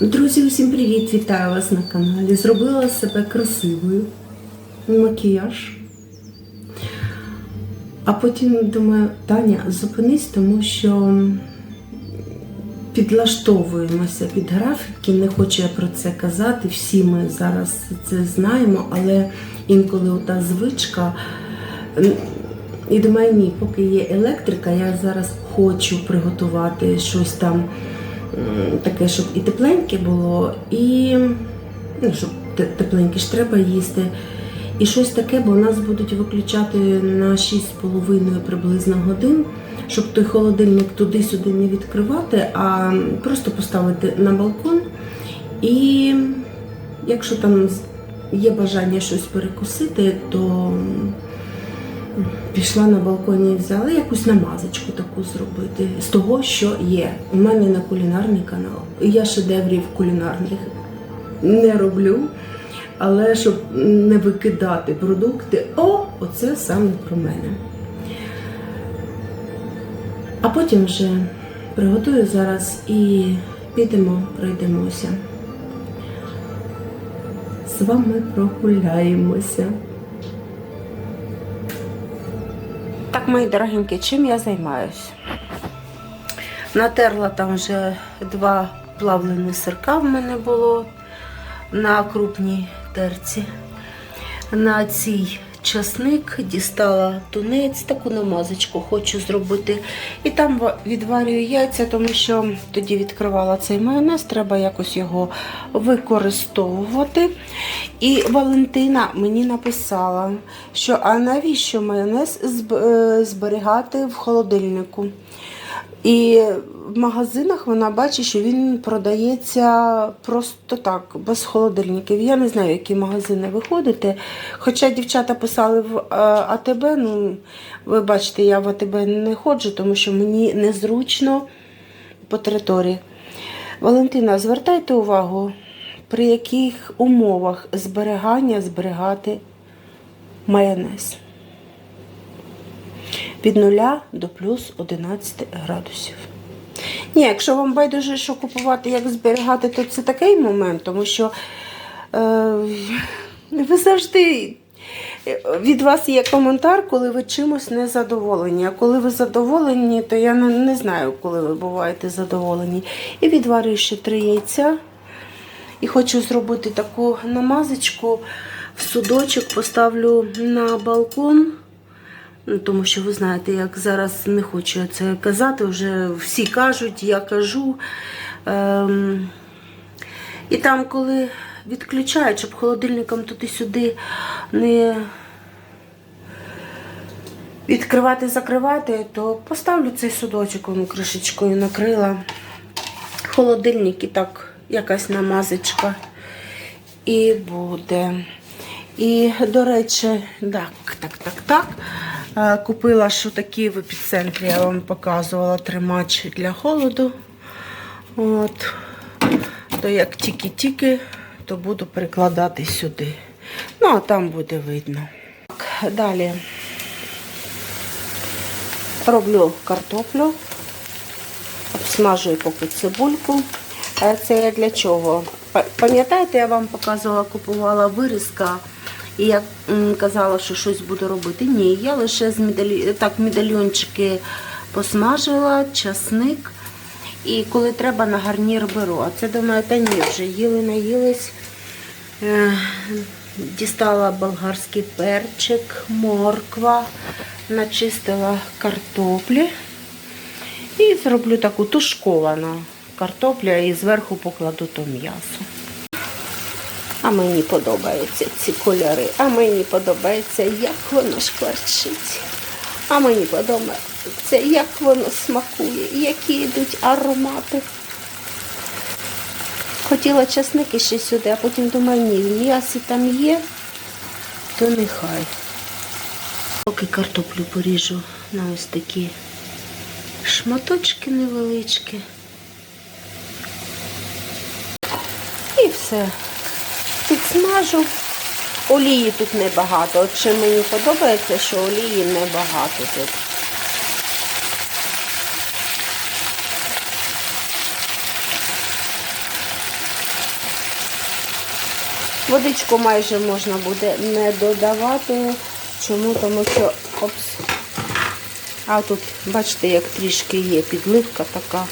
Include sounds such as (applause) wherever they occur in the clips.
Друзі, усім привіт! Вітаю вас на каналі. Зробила себе красивою. Макіяж. А потім думаю, Таня, зупинись, тому що підлаштовуємося під графіки. Не хочу я про це казати. Всі ми зараз це знаємо, але інколи ота звичка. І думаю, ні, поки є електрика, я зараз хочу приготувати щось там таке, щоб і тепленьке було, і ну, щоб тепленьке ж треба їсти. І щось таке, бо нас будуть виключати на 6,5 приблизно годин, щоб той холодильник туди-сюди не відкривати, а просто поставити на балкон. І якщо там є бажання щось перекусити, то пішла на балконі і взяла якусь намазочку таку зробити з того, що є. У мене на кулінарний канал. Я шедеврів кулінарних не роблю, але щоб не викидати продукти, о, оце саме про мене. А потім вже приготую зараз і підемо, пройдемося. З вами прогуляємося. Так, мої дорогенькі, чим я займаюся? Натерла там вже два плавлені сирка в мене було на крупній терці. На цій часник дістала тунець, таку намазочку хочу зробити. І там відварюю яйця, тому що тоді відкривала цей майонез, треба якось його використовувати. І Валентина мені написала, що а навіщо майонез е, зберігати в холодильнику? І в магазинах вона бачить, що він продається просто так, без холодильників. Я не знаю, які магазини ви ходите. Хоча дівчата писали в е, АТБ, ну ви бачите, я в АТБ не ходжу, тому що мені незручно по території. Валентина, звертайте увагу, при яких умовах зберігання зберігати майонез від 0 до плюс 11 градусів. Ні, якщо вам байдуже, що купувати, як зберігати, то це такий момент, тому що е, ви завжди. Від вас є коментар, коли ви чимось не задоволені. А коли ви задоволені, то я не, не знаю, коли ви буваєте задоволені. І відварюю ще три яйця. І хочу зробити таку намазочку в судочок, поставлю на балкон. Ну, тому що ви знаєте, як зараз не хочу це казати, вже всі кажуть, я кажу. Ем, і там, коли відключають, щоб холодильником туди-сюди не відкривати, закривати, то поставлю цей судочок, воно кришечкою накрила. Холодильник і так якась намазочка і буде. І, до речі, так, так, так, так. Е, Купила що такі в епіцентрі, я вам показувала тримач для холоду. От. То як тільки-тільки, то буду прикладати сюди. Ну, а там буде видно. Так, далі роблю картоплю, обсмажую поки цибульку. Е, Це я для чого? Пам'ятаєте, я вам показувала, купувала вирізка, і я казала, що щось буду робити. Ні, я лише з медалі... так, медальйончики посмажила, часник. І коли треба на гарнір беру. А це думаю, та ні, вже їли, наїлись. Е, Дістала болгарський перчик, морква, начистила картоплі. І зроблю таку тушковану картопля і зверху покладу то м'ясо. А мені подобаються ці кольори. А мені подобається, як воно шкварчить. А мені подобається, як воно смакує, які йдуть аромати. Хотіла часники ще сюди, а потім думаю, ні, в там є, то нехай. Поки картоплю поріжу на ось такі шматочки невеличкі. І все. Підсмажу. Олії тут небагато. От чим мені подобається, що олії небагато тут. Водичку майже можна буде не додавати. Чому? Тому що опс. А тут, бачите, як трішки є підливка така.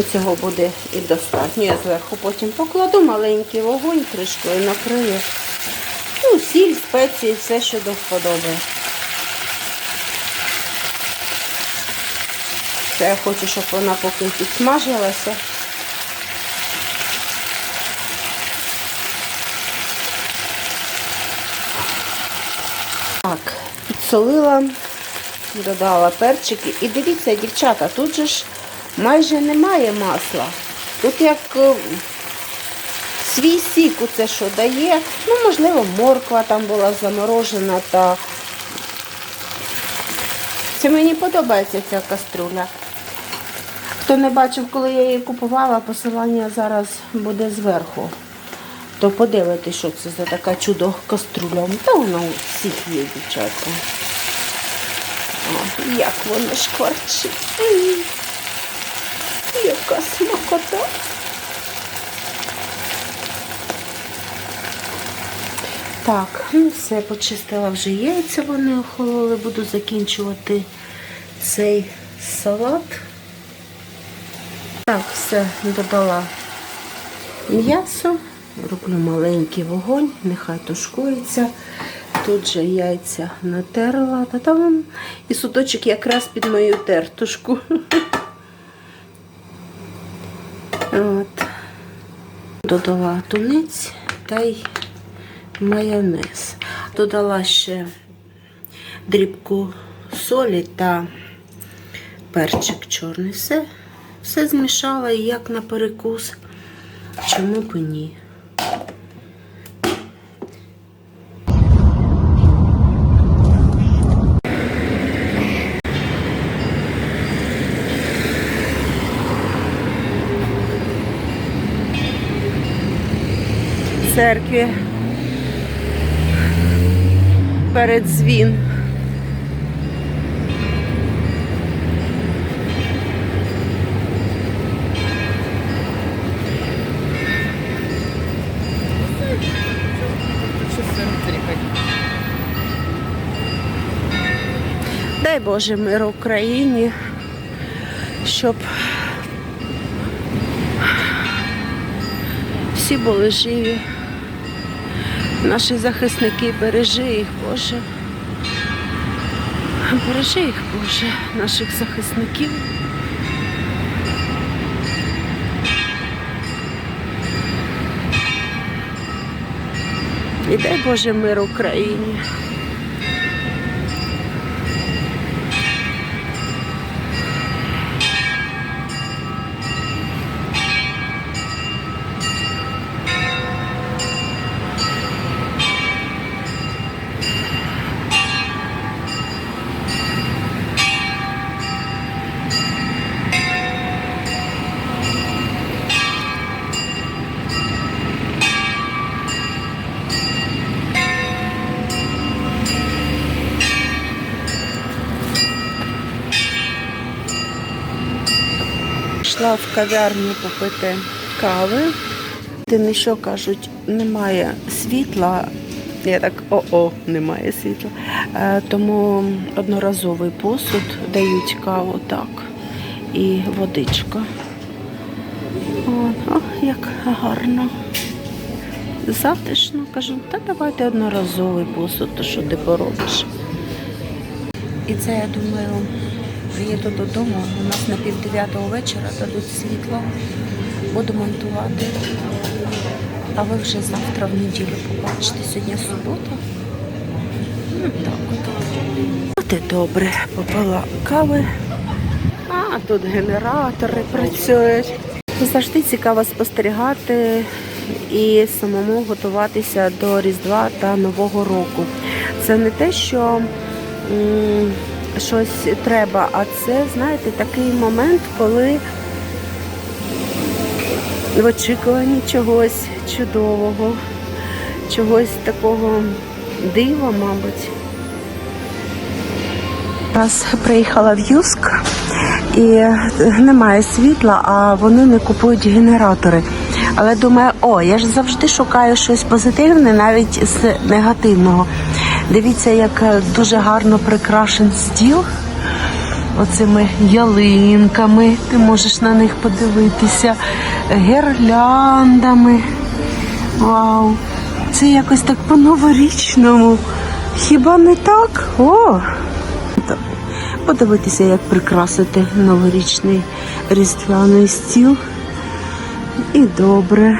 Цього буде і достатньо. Я зверху потім покладу маленький вогонь, кришкою накрию. Ну, сіль, спеції, все, що до вподоби. Це я хочу, щоб вона поки підсмажилася. Так, підсолила, додала перчики. І дивіться, дівчата, тут же ж майже немає масла. Тут як е, свій сік це що дає. Ну, можливо, морква там була заморожена та це мені подобається ця каструля. Хто не бачив, коли я її купувала, посилання зараз буде зверху. То подивитись, що це за така чудо каструля. Та вона у всіх є, дівчатка. О, як воно шкварчить. Яка смакота. Так, все, почистила вже яйця, вони охололи. Буду закінчувати цей салат. Так, все, додала м'ясо, роблю маленький вогонь, нехай тушкується. Тут же яйця натерла, та там і суточок якраз під мою тертушку. (laughs) Додала тунець та й майонез. Додала ще дрібку солі та перчик чорний. Все, все змішала і як на перекус. Чому б ні? Церкві перед дзвін. Дай Боже мир Україні, щоб всі були живі. Наші захисники, бережи їх, Боже. Бережи їх, Боже, наших захисників. І дай Боже мир Україні. В кав'ярню попити кави. Ти що кажуть, немає світла. Я так о-о, немає світла. Е, тому одноразовий посуд дають каву так. І водичка. О, о, як гарно. Затишно кажу, та давайте одноразовий посуд, то що ти поробиш. І це, я думаю, приїду додому. У нас на пів дев'ятого вечора дадуть світло. Буду монтувати. А ви вже завтра в неділю побачите. Сьогодні субота. Ну, от. І добре. Попила кави. А, тут генератори працюють. Завжди цікаво спостерігати і самому готуватися до Різдва та Нового року. Це не те, що щось треба, а це, знаєте, такий момент, коли в очікуванні чогось чудового, чогось такого дива, мабуть. Раз приїхала в Юск і немає світла, а вони не купують генератори. Але думаю, о, я ж завжди шукаю щось позитивне, навіть з негативного. Дивіться, як е, дуже гарно прикрашен стіл. Оцими ялинками, ти можеш на них подивитися, гірляндами. Вау! Це якось так по-новорічному. Хіба не так? О! Подивитися, як прикрасити новорічний різдвяний стіл. І добре.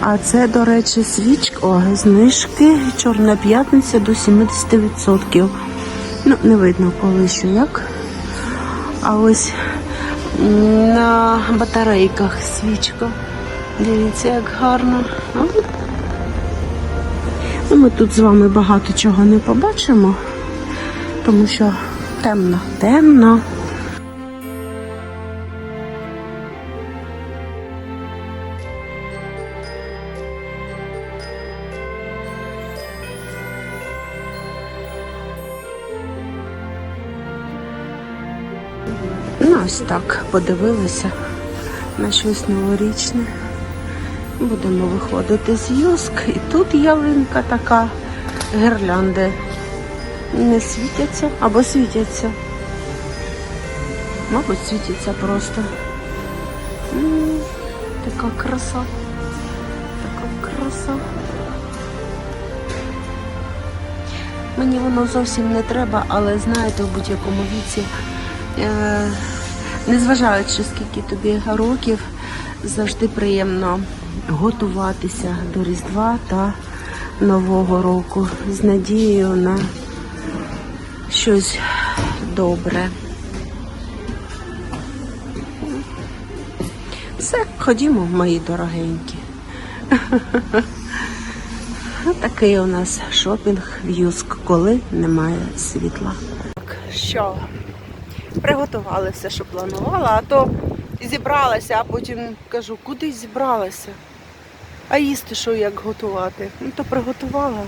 А це, до речі, свічка, знижки, Чорна п'ятниця до 70%. Ну, не видно коли що як. А ось на батарейках свічка. Дивіться, як гарно. Ну, ми тут з вами багато чого не побачимо, тому що темно, темно. Ось так подивилися на щось новорічне. Будемо виходити з юск. І тут ялинка така, гірлянди не світяться або світяться. Мабуть, світяться просто. Така краса. Така краса. Мені воно зовсім не треба, але знаєте, в будь-якому віці, е, незважаючи скільки тобі років, завжди приємно готуватися до Різдва та Нового року з надією на щось добре. Все, ходімо, мої дорогенькі. (laughs) Такий у нас шопінг в Юск, коли немає світла. Що? Приготували все, що планувала, а то зібралася, а потім кажу, куди зібралася? А їсти що як готувати? Ну то приготувала.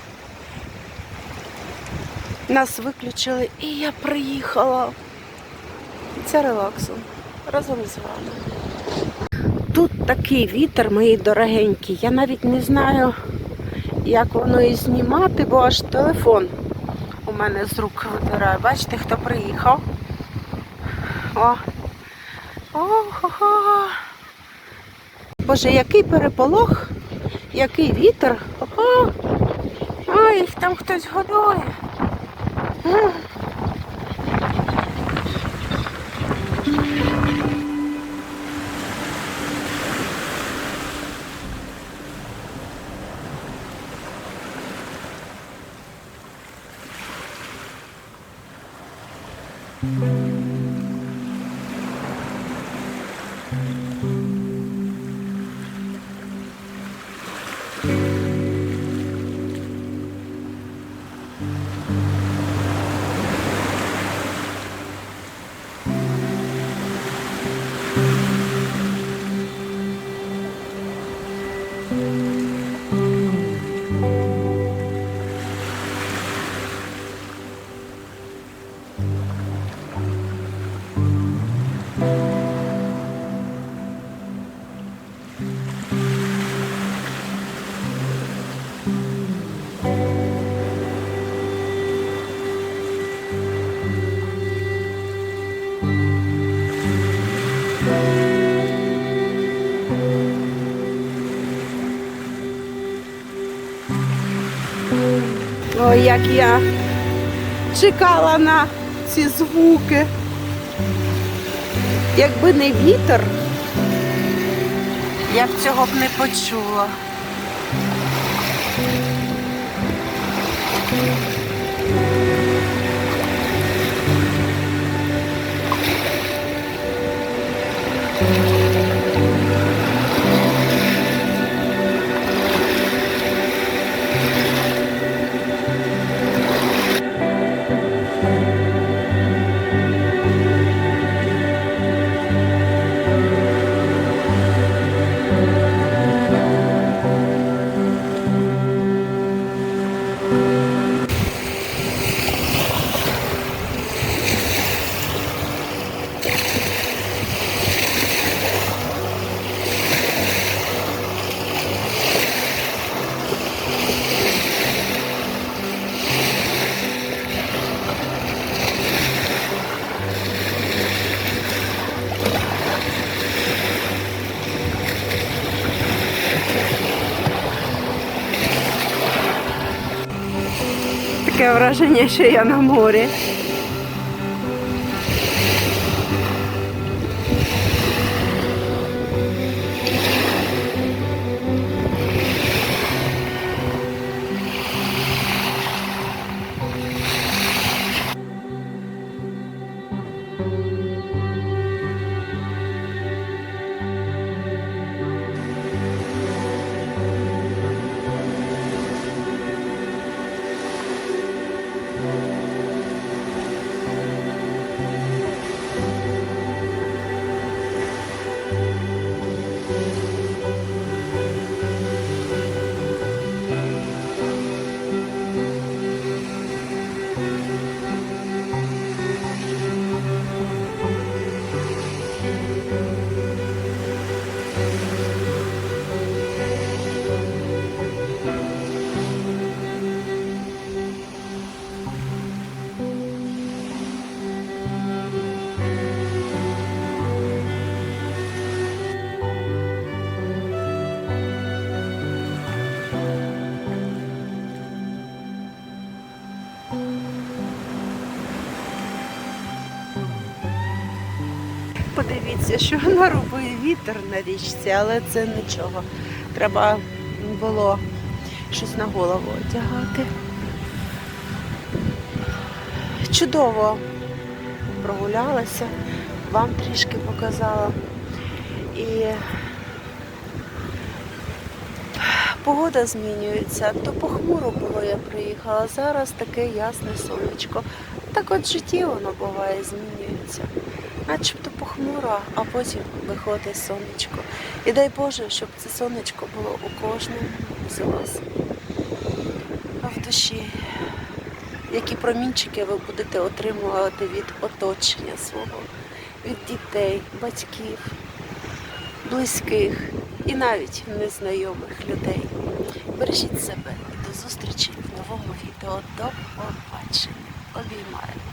Нас виключили і я приїхала. Це релаксом разом з вами. Тут такий вітер, мої дорогенькі. Я навіть не знаю, як воно і знімати, бо аж телефон у мене з рук витирає. Бачите, хто приїхав? О! О-хо-хо! Боже, який переполох, який вітер. Ого! Ой, там хтось годує. Як я чекала на ці звуки. Якби не вітер, я б цього б не почула. Враження, що я на морі. Подивіться, що наробив вітер на річці, але це нічого. Треба було щось на голову одягати. Чудово прогулялася, вам трішки показала. І погода змінюється. То похмуро було, я приїхала. Зараз таке ясне сонечко. Так от в житті воно буває, змінюється. Начебто похмуро, а потім виходить сонечко. І дай Боже, щоб це сонечко було у кожному з вас. А в душі, які промінчики ви будете отримувати від оточення свого, від дітей, батьків, близьких і навіть незнайомих людей. Бережіть себе і до зустрічі в новому відео. До побачення. Обіймаю.